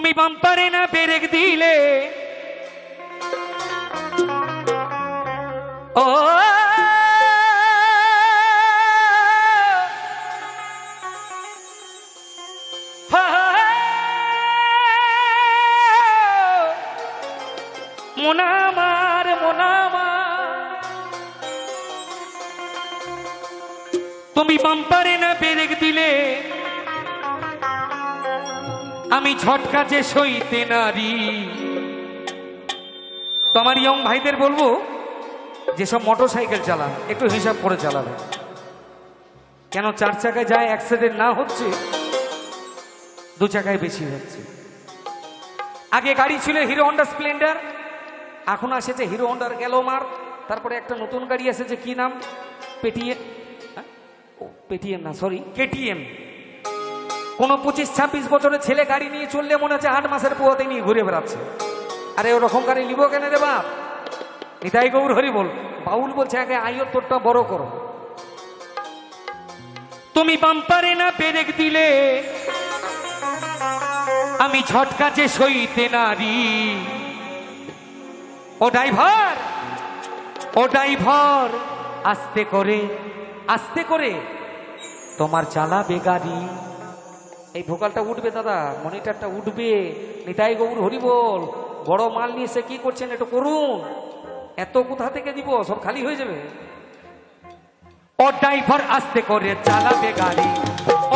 তুমি বাম্পারে না পেরেক দিলে। ও মোনামার মোনামার তুমি বাম্পারে না আমি ঝটকা যে সইতে নারী। তো আমার ইয়ং ভাইদের বলব, যেসব মোটর সাইকেল চালান, একটু হিসাব করে চালাবে কেন চার চাকায় যায় অ্যাক্সিডেন্ট না হচ্ছে, দু চাকায় বেশি হচ্ছে। আগে গাড়ি ছিল হিরো হন্ডা স্প্লেন্ডার, এখন এসেছে হিরো হন্ডার গ্যালোমার তারপরে একটা নতুন গাড়ি এসেছে, কি নাম? পেটিএম? ও, পেটিএম না সরি কেটিএম। কোনো পঁচিশ, ছাব্বিশ বছরের ছেলে গাড়ি নিয়ে চললে মনে হচ্ছে আট মাসের পোয়াতে নিয়ে ঘুরে বেড়াচ্ছে। আরে ওরকম গাড়ি নিব কেন রে বাপ? নিতাই গৌর হরি বল, বাউল বলছে, আগে আইও তোরটা বড় করো। তুমি বাম্পারে না পেরেক দিলে, আমি ঝটকা যে সইতে নারী। ও ড্রাইভার ও ড্রাইভার, আস্তে করে আস্তে করে, তোমার চালাবে গাড়ি। এই ভোকালটা উঠবে দাদা, মনিটারটা উঠবে। নিতাই গৌর হরি বল বড় মাল নিয়ে এসে কি করছেন একটু করুন। এত কোথা থেকে দিব? সব খালি হয়ে যাবে। ও ড্রাইভার আস্তে করে চালাবে গাড়ি।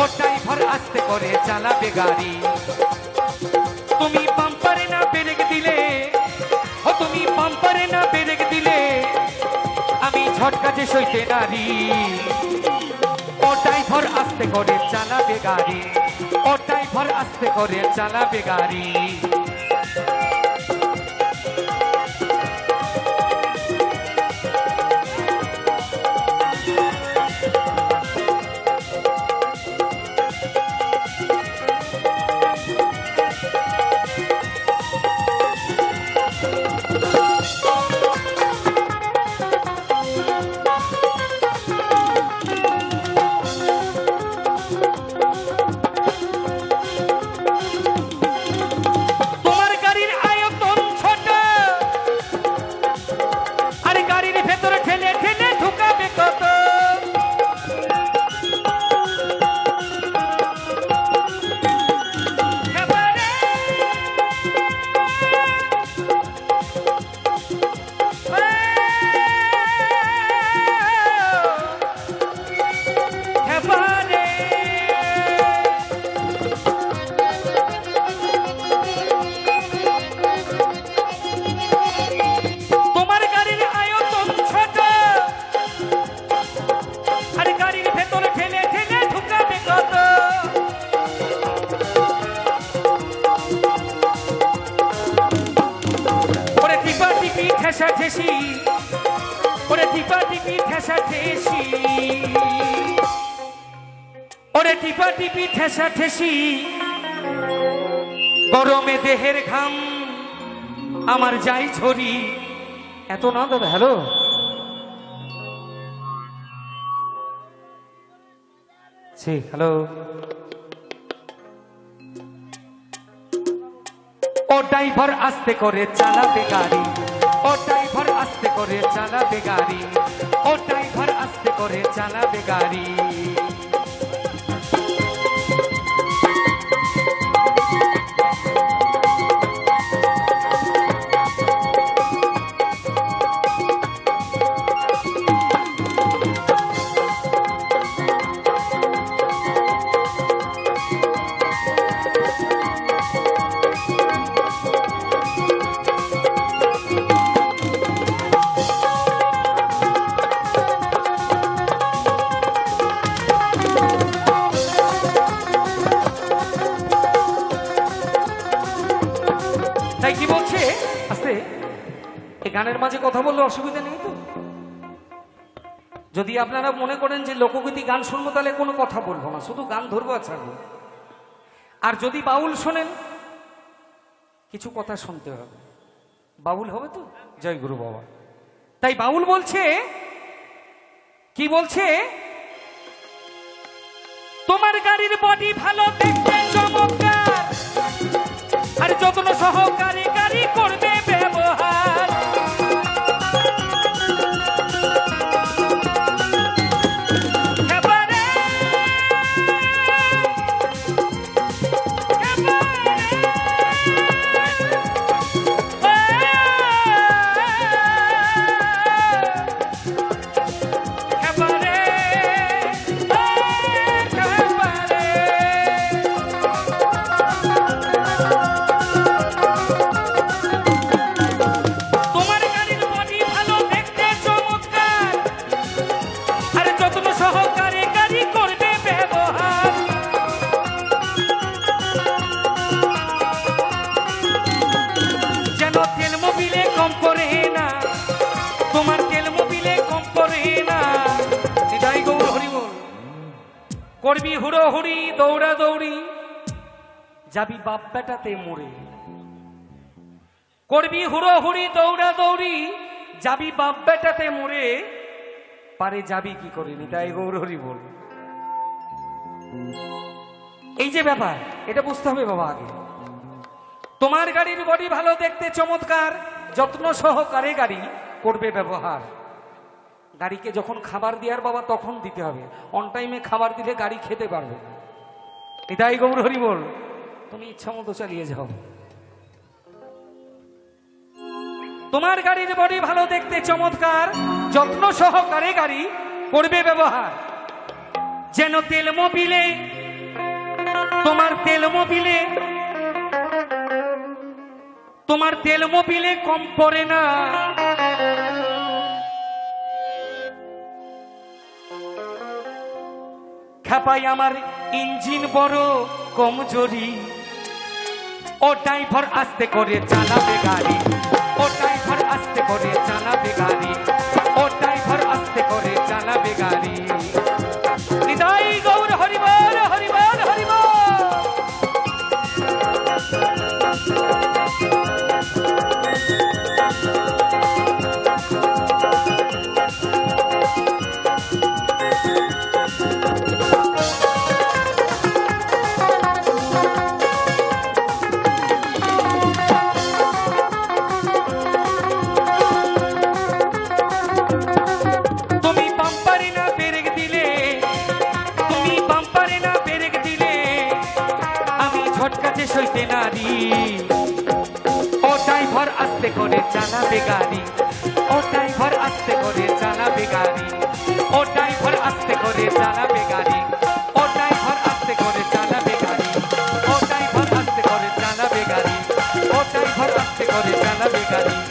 ও ড্রাইভার আস্তে করে চালাবে গাড়ি। তুমি পাম্পারে না পেরেক দিলে, ও তুমি পাম্পারে না পেরেক দিলে, আমি ঝটকা যে সইতে নারী। ও ড্রাইভার আস্তে করে চালাবে গাড়ি। ও ড্রাইভার আস্তে করে চালাবে গাড়ি। ঠেসা ওরে টিপা টিপি ঠেসা ঠেসি। ওরে টিপা টিপি ঠেসা ঠেসি, গরমে দেহের ঘাম আমার যাই ছড়ি। এত না, দাদা, হ্যালো? ছি, হ্যালো? ও ড্রাইভার আস্তে করে চালাবে গাড়ি। ও ড্রাইভার আস্তে করে চালাবে গাড়ি ও ড্রাইভার আস্তে করে চালাবে গাড়ি। কি বলছে? আস্তে, এই গানের মাঝে কথা বললে অসুবিধা নেই তো? যদি আপনারা মনে করেন যে লোকগীতি গান শুনব, তাহলে কোনো কথা বলব না, শুধু গান ধরবো আর ছাড়বো। আর যদি বাউল শোনেন, কিছু কথা শুনতে হবে। বাউল হবে তো? জয় গুরু বাবা। তাই বাউল বলছে, কি বলছে? তোমার গাড়ির বডি ভালো দেখতে যত্ন সহকারে হুড়ি দৌড়া দৌড়ি যাবি বাপ বেটাতে মরে। করবি হুড়ো হুড়ি দৌড়া দৌড়ি যাবি বাপ বেটাতে মরে। পারে যাবি কি করে নিতাই গৌর হরি বল। এই যে ব্যাপার, এটা বুঝতে হবে বাবা আগে। তোমার গাড়ির বডি ভালো দেখতে চমৎকার, যত্ন সহকারে গাড়ি করবে ব্যবহার। গাড়িকে যখন খাবার দেওয়ার বাবা তখন দিতে হবে। অন টাইমে খাবার দিলে গাড়ি খেতে পারবে। এটাই গৌর হরি বল। তুমি ইচ্ছা মতো চালিয়ে যাও। তোমার গাড়ির বডি ভালো দেখতে চমৎকার। যত্ন সহকারে গাড়ি করবে ব্যবহার। যেন তেল মোবিলে, তোমার তেল মোবিলে, তোমার তেল মোবিলে কম পড়ে না। খেপাই আমার ইঞ্জিন বড় কমজোরি। ও ড্রাইভার আস্তে করে চালাবে গাড়ি। ও ড্রাইভার আস্তে করে চালাবে গাড়ি। নারী। ও ড্রাইভার আস্তে করে চালাবে গাড়ি। ও ড্রাইভার আস্তে করে চালাবে গাড়ি। ও ড্রাইভার আস্তে করে চালাবে গাড়ি। ও ড্রাইভার আস্তে করে চালাবে গাড়ি। ও ড্রাইভার আস্তে করে চালাবে গাড়ি। ও ড্রাইভার আস্তে করে চালাবে গাড়ি।